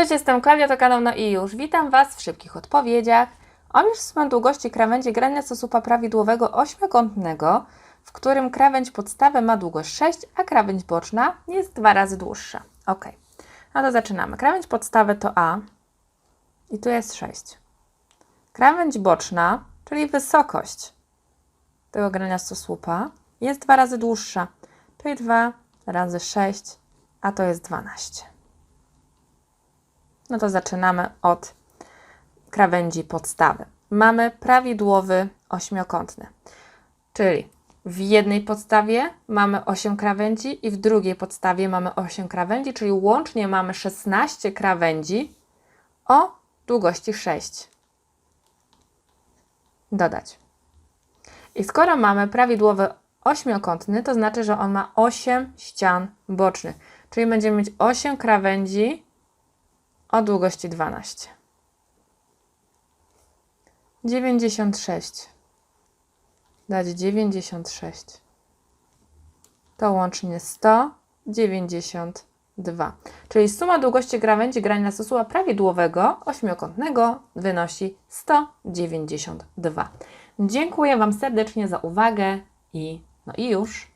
Cześć, jestem Klaudia, to kanał No i już. Witam Was w szybkich odpowiedziach. Omierz sumę długości krawędzi grania stosupa prawidłowego ośmiokątnego, w którym krawędź podstawy ma długość 6, a krawędź boczna jest dwa razy dłuższa. Ok, no to zaczynamy. Krawędź podstawy to A i tu jest 6. Krawędź boczna, czyli wysokość tego grania stosłupa jest dwa razy dłuższa, czyli 2 razy 6, a to jest 12. No to zaczynamy od krawędzi podstawy. Mamy prawidłowy ośmiokątny, czyli w jednej podstawie mamy 8 krawędzi i w drugiej podstawie mamy 8 krawędzi, czyli łącznie mamy 16 krawędzi o długości 6. Dodać. I skoro mamy prawidłowy ośmiokątny, to znaczy, że on ma 8 ścian bocznych, czyli będziemy mieć 8 krawędzi o długości 12. 96. Dać 96. To łącznie 192. Czyli suma długości krawędzi grania stosuła prawidłowego ośmiokątnego wynosi 192. Dziękuję Wam serdecznie za uwagę i no i już.